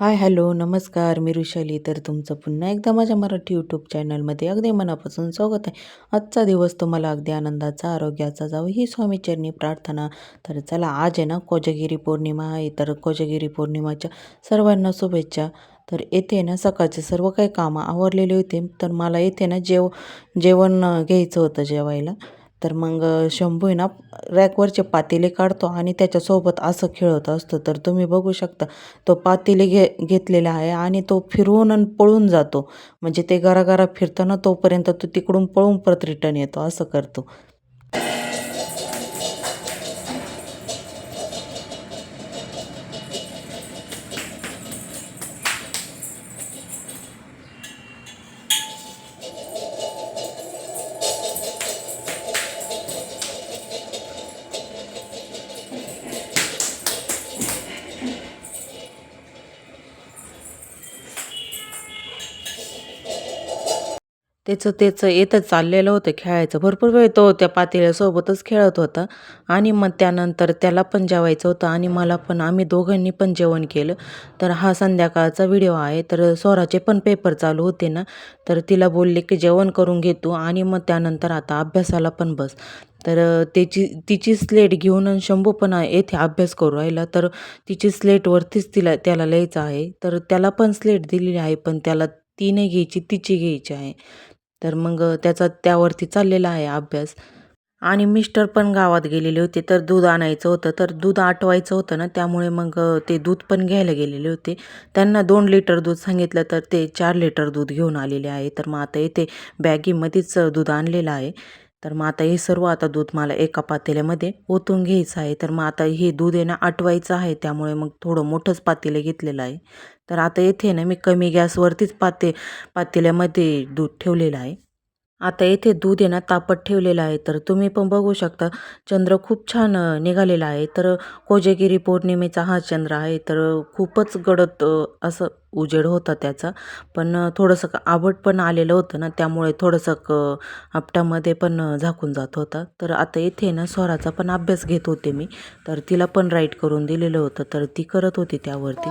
Hi hello नमस्कार मी ऋषाली. तर तुमचं पुन्हा एकदा माझ्या मराठी यूट्यूब चॅनलमध्ये अगदी मनापासून स्वागत आहे. आजचा दिवस तुम्हाला अगदी आनंदाचा आरोग्याचा जावं ही स्वामीचरणी प्रार्थना. तर चला आज आहे ना कोजगिरी पौर्णिमा आहे. तर कोजगिरी पौर्णिमाच्या सर्वांना शुभेच्छा. तर येथे ना सकाळचे सर्व काही कामं आवरलेले होते. तर मला येथे ना जेव जेवण घ्यायचं होतं जेवायला. तर मग शंभू आहे ना रॅकवरचे पातेले काढतो आणि त्याच्यासोबत असं खेळत असतो. तर तुम्ही बघू शकता तो पातेले घे घेतलेला आहे आणि तो फिरवून आणि पळून जातो. म्हणजे ते घराघरा फिरताना तोपर्यंत तो तिकडून पळून परत रिटर्न येतो असं करतो. त्याचं त्याचं येतच चाललेलं होतं खेळायचं. भरपूर वेळ तो त्या पातेल्यासोबतच खेळत होता. आणि मग त्यानंतर त्याला पण जेवायचं होतं आणि मला पण आम्ही दोघांनी पण जेवण केलं. तर हा संध्याकाळचा व्हिडिओ आहे. तर स्वराचे पण पेपर चालू होते ना. तर तिला बोलले की जेवण करून घे तू. आणि मग त्यानंतर आता अभ्यासाला पण बस. तर त्याची तिची स्लेट घेऊन आणि शंभू पण येथे अभ्यास करू राहिला. तर तिची स्लेटवरतीच तिला त्याला लिहायचं आहे. तर त्याला पण स्लेट दिलेली आहे पण त्याला ती नाही घ्यायची तिची घ्यायची आहे. तर मग त्याचा त्यावरती चाललेला आहे अभ्यास. आणि मिस्टर पण गावात गेलेले होते तर दूध आणायचं होतं तर दूध आटवायचं होतं ना त्यामुळे मग ते दूध पण घ्यायला गेलेले होते. त्यांना दोन लिटर दूध सांगितलं तर ते चार लिटर दूध घेऊन आलेले आहे. तर मग आता इथे बॅगीमध्येच दूध आणलेलं आहे. तर मग आता हे सर्व आता दूध मला एका पातेल्यामध्ये ओतून घ्यायचं आहे. तर मग आता हे दूध आहे ना आटवायचं आहे. त्यामुळे मग थोडं मोठंच पातेलं घेतलेलं आहे. तर आता येथे ना मी कमी गॅसवरतीच पाते पातेल्यामध्ये दूध ठेवलेलं आहे. आता येथे दूध आहे ना तापत ठेवलेलं आहे. तर तुम्ही पण बघू शकता चंद्र खूप छान निघालेला आहे. तर कोजेगिरी पौर्णिमेचा हा चंद्र आहे. तर खूपच गडद असं उजेड होता त्याचा. पण थोडंसं क- आबट पण आलेलं होतं ना त्यामुळे थोडंसं क आपटामध्ये पण झाकून जात होता. तर आता येथे ना स्वराचा पण अभ्यास घेत होते मी. तर तिला पण राईट करून दिलेलं होतं. तर ती करत होती त्यावरती.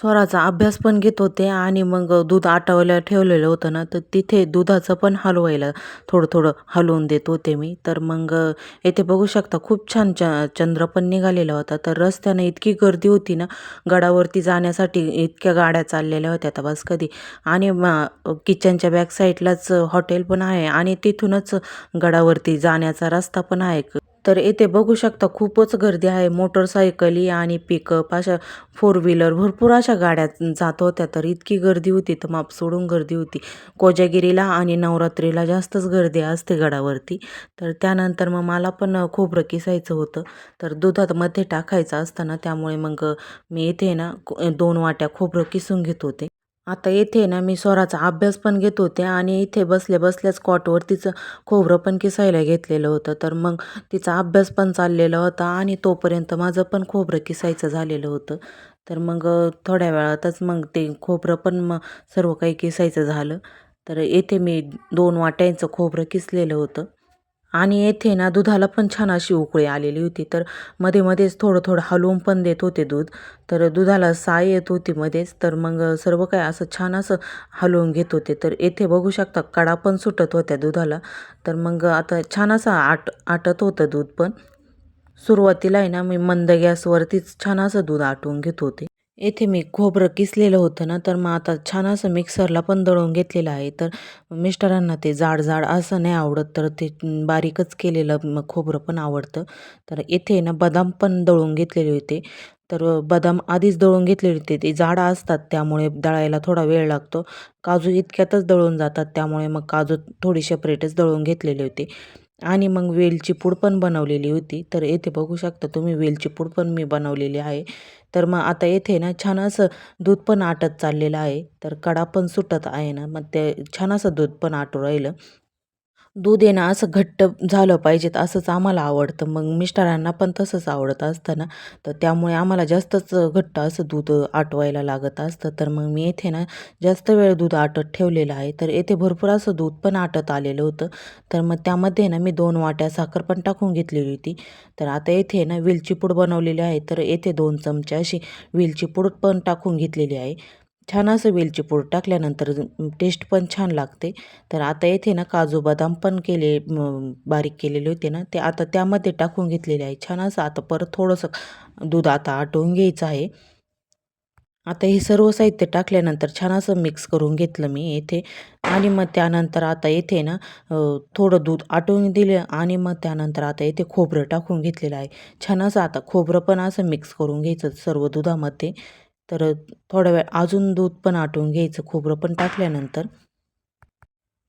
स्वराचा अभ्यास पण घेत होते आणि मग दूध आटवायला ठेवलेलं होतं ना तर तिथे दुधाचं पण हलवायला थोडं थोडं हलवून देत होते मी. तर मग येथे बघू शकता खूप छान च चंद्र पण निघालेला होता. तर रस्त्याने इतकी गर्दी होती ना गडावरती जाण्यासाठी इतक्या गाड्या चाललेल्या होत्या आता बस कधी. आणि किचनच्या बॅक साईडलाच हॉटेल पण आहे आणि तिथूनच गडावरती जाण्याचा रस्ता पण आहे. तर येथे बघू शकता खूपच गर्दी आहे. मोटरसायकली आणि पिकअप अशा फोर व्हीलर भरपूर अशा गाड्या जात होत्या तर इतकी गर्दी होती तर माप सोडून गर्दी होती. कोजागिरीला आणि नवरात्रीला जास्तच गर्दी असते गडावरती. तर त्यानंतर मग मला पण खोबरं किसायचं होतं. तर दुधात मध्ये टाकायचं असतं ना त्यामुळे मग मी इथे ना दोन वाट्या खोबरं किसून घेत होते. आता येथे ना मी स्वराचा अभ्यास पण घेत होते आणि इथे बसल्या बसल्याच कॉटवर तिचं खोबरं पण किसायला घेतलेलं होतं. तर मग तिचा अभ्यास पण चाललेला होता आणि तोपर्यंत माझं पण खोबरं किसायचं झालेलं होतं. तर मग थोड्या वेळातच मग ते खोबरं पण मग सर्व काही किसायचं झालं. तर येथे मी दोन वाट्यांचं खोबरं किसलेलं होतं. आणि येथे ना दुधाला पण छान अशी उकळी आलेली होती. तर मध्ये मध्येच थोडं थोडं हलवून पण देत होते दूध. तर दुधाला साय येत होती मध्येच. तर मग सर्व काय असं छान असं हलवून घेत होते. तर येथे बघू शकता कडा पण सुटत होत्या दुधाला. तर मग आता छान असं आट आटत होतं दूध पण. सुरुवातीला आहे ना मी मंद गॅसवरतीच छान असं दूध आटवून घेत होते. येथे मी खोबरं किसलेलं होतं ना तर मग आता छान असं मिक्सरला पण दळून घेतलेलं आहे. तर मिस्टरांना ते जाड जाड असं नाही आवडत तर ते बारीकच केलेलं मग खोबरं पण आवडतं. तर येथे ना बदाम पण दळून घेतलेले होते. तर बदाम आधीच दळून घेतलेले होते. ते जाड असतात त्यामुळे दळायला थोडा वेळ लागतो. काजू इतक्यातच दळून जातात त्यामुळे मग काजू थोडी सेपरेटच दळून घेतलेले होते. आणि मग वेलची पूड पण बनवलेली होती. तर येथे बघू शकता तुम्ही वेलची पूड पण मी बनवलेली आहे. तर मग आता येथे ना छान असं दूध पण आटत चाललेलं आहे. तर कडा पण सुटत आहे ना मग ते छान असं दूध पण आटू राहिलं. दूध आहे ना असं घट्ट झालं पाहिजेत असंच आम्हाला आवडतं. मग मिस्टरांना पण तसंच आवडत असतं ना. तर त्यामुळे आम्हाला जास्तच घट्ट असं दूध आटवायला लागत असतं. तर मग मी येथे ना जास्त वेळ दूध आटत ठेवलेलं आहे. तर येथे भरपूर असं दूध पण आटत आलेलं होतं. तर मग त्यामध्ये ना मी दोन वाट्या साखर पण टाकून घेतलेली होती. तर आता येथे ना वेलची पूड बनवलेली आहे. तर येथे दोन चमचे अशी वेलची पूड पण टाकून घेतलेली आहे. छान असं वेलची पूड टाकल्यानंतर टेस्ट पण छान लागते. तर आता येथे ना काजू बदाम पण केले बारीक केलेले होते ना ते आता त्यामध्ये टाकून घेतलेले आहे. छान असं आता परत थोडंसं दूध आता आटवून घ्यायचं आहे. आता हे सर्व साहित्य टाकल्यानंतर छान असं मिक्स करून घेतलं मी येथे. आणि मग त्यानंतर आता येथे ना थोडं दूध आटवून दिलं आणि मग त्यानंतर आता येथे खोबरं टाकून घेतलेलं आहे. छान असं आता खोबरं पण असं मिक्स करून घ्यायचं सर्व दुधामध्ये. तर थोडा वेळ अजून दूध पण आटवून घ्यायचं खोबरं पण टाकल्यानंतर.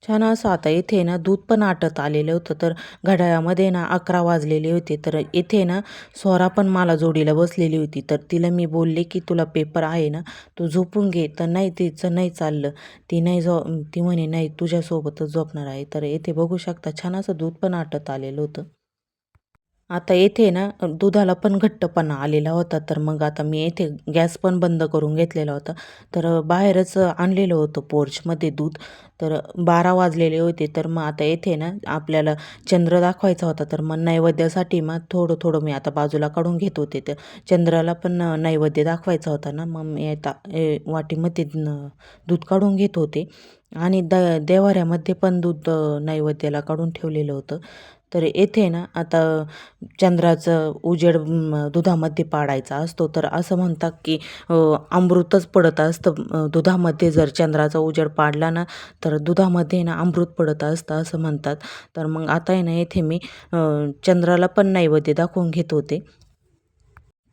छान असं आता इथे ना दूध पण आटत आलेलं होतं तर घड्याळामध्ये ना अकरा वाजलेले होते तर इथे ना स्वरा पण मला जोडीला बसलेली होती तर तिला मी बोलले की तुला पेपर आहे ना तू झोपून घे. तर नाही तिचं नाही चाललं. ती नाही झो ती म्हणे नाही तुझ्यासोबतच झोपणार आहे. तर येथे बघू शकता छान असं दूध पण आटत आलेलं होतं. आता येथे ना दुधाला पण घट्टपणा आलेला होता तर मग आता मी येथे गॅस पण बंद करून घेतलेला होता. तर बाहेरच आणलेलं होतं पोर्चमध्ये दूध. तर बारा वाजलेले होते तर मग आता येथे ना आपल्याला चंद्र दाखवायचा होता तर मग नैवेद्यासाठी मग थोडं थोडं मी आता बाजूला काढून घेत होते. तर चंद्राला पण नैवेद्य दाखवायचा होता ना मग मी आता ए, वाटीमध्ये दूध काढून घेत होते. आणि द देवाऱ्यामध्ये पण दूध नैवेद्याला काढून ठेवलेलं होतं. तर येथे ना आता चंद्राचं उजेड दुधामध्ये पाडायचा असतो. तर असं म्हणतात की अमृतच पडत असतं. दुधामध्ये जर चंद्राचा उजेड पाडला ना तर दुधामध्ये ना अमृत पडत असतं असं म्हणतात. तर मग आता आहे ना येथे मी चंद्राला पण नैवेद्य दाखवून घेत होते.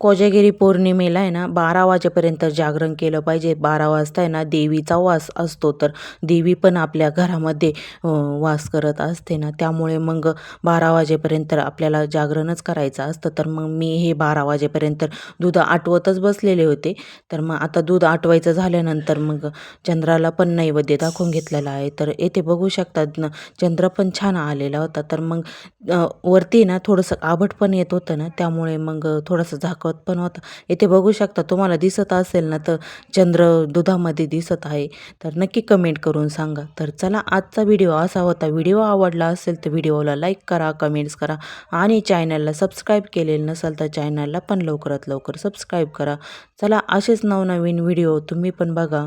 कोजागिरी पौर्णिमेला आहे ना बारा वाजेपर्यंत जागरण केलं पाहिजे. बारा वाजता आहे ना देवीचा वास असतो. तर देवी पण आपल्या घरामध्ये वास करत असते ना. त्यामुळे मग बारा वाजेपर्यंत आपल्याला जागरणच करायचं असतं. तर मग मी हे बारा वाजेपर्यंत दूध आटवतच बसलेले होते. तर मग आता दूध आटवायचं झाल्यानंतर मग चंद्राला पण नैवेद्य दाखवून घेतलेला आहे. तर येथे बघू शकतात ना चंद्र पण छान आलेला होता. तर मग वरती ना थोडंसं आभट पण येत होतं ना. त्यामुळे मग थोडंसं दाखवत पण होता. इथे बघू शकता तुम्हाला दिसत असेल ना तर चंद्र दुधामध्ये दिसत आहे. तर नक्की कमेंट करून सांगा. तर चला आजचा व्हिडिओ असा होता. व्हिडिओ आवडला असेल तर व्हिडिओला लाईक करा कमेंट्स करा आणि चॅनलला सबस्क्राईब केलेलं नसेल तर चॅनलला पण लवकरात लवकर सबस्क्राईब करा. चला असेच नवनवीन व्हिडिओ तुम्ही पण बघा.